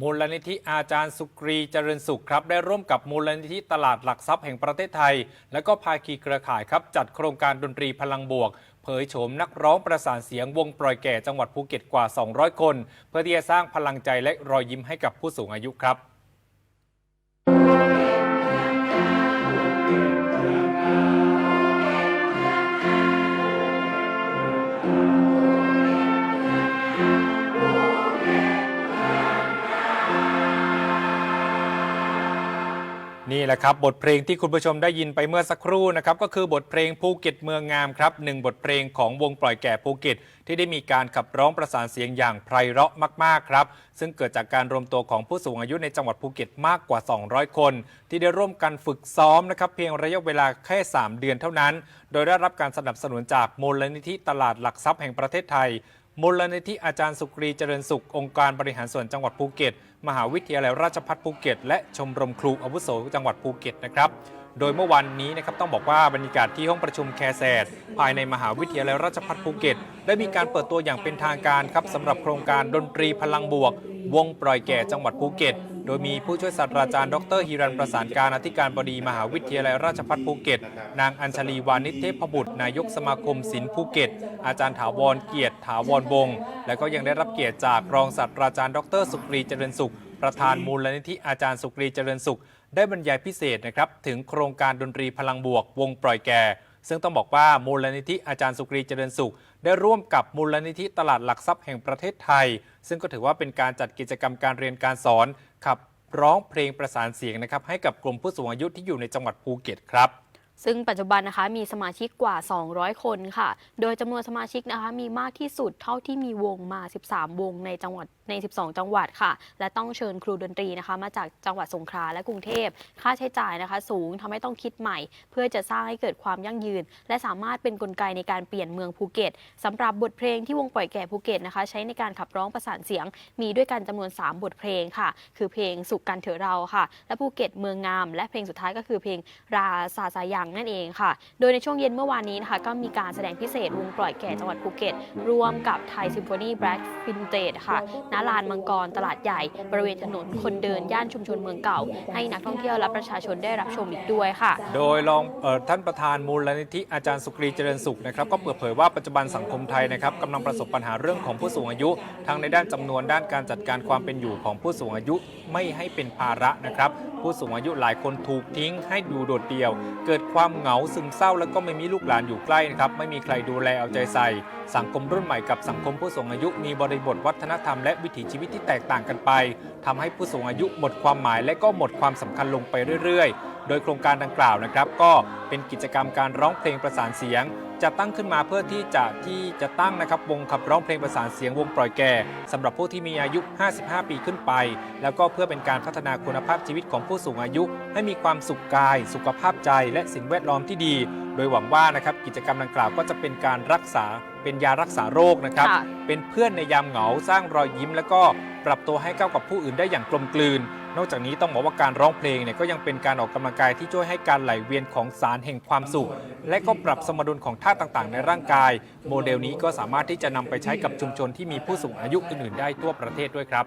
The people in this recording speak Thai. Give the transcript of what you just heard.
มูลนิธิอาจารย์สุกรีเจริญสุขครับ ได้ร่วมกับมูลนิธิตลาดหลักทรัพย์แห่งประเทศไทย และก็ภาคีเครือข่ายครับจัดโครงการดนตรีพลังบวก เผยโฉมนักร้องประสานเสียงวงปล่อยแก่จังหวัดภูเก็ตกว่า 200 คน เพื่อที่จะสร้างพลังใจและรอยยิ้มให้กับผู้สูงอายุครับ นี่แหละครับบทเพลงที่คุณผู้ชมได้ยินไปเมื่อสักครู่นะครับก็คือบทเพลงภูเก็ตเมืองงามครับหนึ่งบทเพลงของวงปล่อยแก่ภูเก็ต ที่ได้มีการขับร้องประสานเสียงอย่างไพเราะมากๆครับ ซึ่งเกิดจากการรวมตัวของผู้สูงอายุในจังหวัดภูเก็ตมากกว่า 200 คน ที่ได้ร่วมกันฝึกซ้อมนะครับเพียงระยะเวลาแค่ 3 เดือนเท่านั้น โดยได้รับการสนับสนุนจากมูลนิธิตลาดหลักทรัพย์แห่งประเทศไทย มูลนิธิอาจารย์สุกรีเจริญสุข องค์การบริหารส่วนจังหวัดภูเก็ต มหาวิทยาลัยราชภัฏภูเก็ต และชมรมครูอาวุโสจังหวัดภูเก็ตนะครับ โดยเมื่อวันนี้นะครับต้องบอกว่าบรรยากาศที่ห้องประชุมแคแซดภายในมหาวิทยาลัยราชภัฏภูเก็ต ได้มีการเปิดตัวอย่างเป็นทางการครับสำหรับโครงการดนตรีพลังบวก วงปล่อยแก่จังหวัดภูเก็ต โดยมีผู้ช่วยศาสตราจารย์ดรฮิรันประสานการอธิการบดีมหาวิทยาลัยราชภัฏภูเก็ต นางอัญชลีวานิเทพบุตร นายกสมาคมศิลป์ภูเก็ต อาจารย์ถาวรเกียรติถาวรวงศ์และก็ยังได้รับเกียรติจากรองศาสตราจารย์ดรสุกรีเจริญสุข ประธานมูลนิธิอาจารย์สุกรีเจริญสุข ได้บรรยายพิเศษนะครับถึงโครงการดนตรีพลังบวก วงปล่อยแก่ ซึ่งต้องบอกว่ามูลนิธิอาจารย์สุกรีเจริญสุข ได้ร่วมกับมูลนิธิตลาดหลักทรัพย์แห่งประเทศไทย ซึ่งก็ถือว่าเป็นการจัดกิจกรรมการเรียนการสอนขับร้องเพลงประสานเสียงนะครับให้กับกลุ่มผู้สูงอายุที่อยู่ในจังหวัดภูเก็ตครับ ซึ่งปัจจุบันนะคะมีสมาชิกกว่า 200 คนค่ะ โดยจำนวนสมาชิกนะคะมีมากที่สุดเท่าที่มีวงมา 13 วงในจังหวัดใน 12 จังหวัดค่ะ และต้องเชิญครูดนตรีนะคะมาจากจังหวัดสงขลาและกรุงเทพ ค่าใช้จ่ายนะคะ สูงทำให้ต้องคิดใหม่ เพื่อจะสร้างให้เกิดความยั่งยืน และสามารถเป็นกลไกในการเปลี่ยนเมืองภูเก็ตสำหรับบทเพลงที่วงปล่อยแก่ภูเก็ตนะคะ ใช้ในการขับร้องประสานเสียง มีด้วยกันจำนวน 3 บทเพลงค่ะ คือเพลงสุขกันเถอะเราค่ะ และภูเก็ตเมืองงาม และเพลงสุดท้ายก็คือเพลงราซาซายังนั่นเองค่ะ โดยในช่วงเย็นเมื่อวานนี้นะคะก็มีการแสดงพิเศษวงปล่อยแก่จังหวัดภูเก็ต ร่วมกับไทยซิมโฟนีแบล็กฟินเตดค่ะณลานมังกรตลาดใหญ่ บริเวณถนนคนเดินย่านชุมชนเมืองเก่า ให้นักท่องเที่ยวและประชาชนได้รับชมอีกด้วยค่ะ โดยรองออท่านประธานมูลนิธิอาจารย์สุกรีเจริญสุขนะครับก็เปิดเผยว่าปัจจุบันสังคมไทยนะครับกำลังประสบปัญหาเรื่องของผู้สูงอายุ ทั้งในด้านจำนวนด้านการจัดการความเป็นอยู่ของผู้สูงอายุไม่ให้เป็นภาระนะครับ ผู้สูงอายุหลายคนถูกทิ้งให้ดูโดดเดี่ยว เกิดความเหงาซึมเศร้าแล้วก็ไม่มีลูกหลานอยู่ใกล้นะครับไม่มีใครดูแลเอาใจใส่ สังคมรุ่นใหม่กับสังคมผู้สูงอายุมีบริบทวัฒนธรรมและวิถีชีวิตที่แตกต่างกันไปทำให้ผู้สูงอายุหมดความหมายและก็หมดความสำคัญลงไปเรื่อยๆโดยโครงการดังกล่าวนะครับ ก็เป็นกิจกรรมการร้องเพลงประสานเสียง จะตั้งขึ้นมาเพื่อที่จะที่จะตั้งนะครับวงขับร้องเพลงประสานเสียงวงปล่อยแก่สำหรับผู้ที่มีอายุ 55 ปีขึ้นไป แล้วก็เพื่อเป็นการพัฒนาคุณภาพชีวิตของผู้สูงอายุ ให้มีความสุขกาย สุขภาพใจ และสิ่งแวดล้อมที่ดี โดยหวังว่านะครับกิจกรรมดังกล่าวก็จะเป็นการรักษา เป็นยารักษาโรคนะครับ ค่ะ เป็นเพื่อนในยามเหงาสร้างรอยยิ้ม แล้วก็ปรับตัวให้เข้ากับผู้อื่นได้อย่างกลมกลืน นอกจากนี้ต้องบอกว่าการร้องเพลงเนี่ยก็ยังเป็นการออกกำลังกายที่ช่วยให้การไหลเวียนของสารแห่งความสุข และก็ปรับสมดุลของธาตุต่างๆ ในร่างกาย โมเดลนี้ก็สามารถที่จะนำไปใช้กับชุมชนที่มีผู้สูงอายุอื่นๆได้ทั่วประเทศด้วยครับ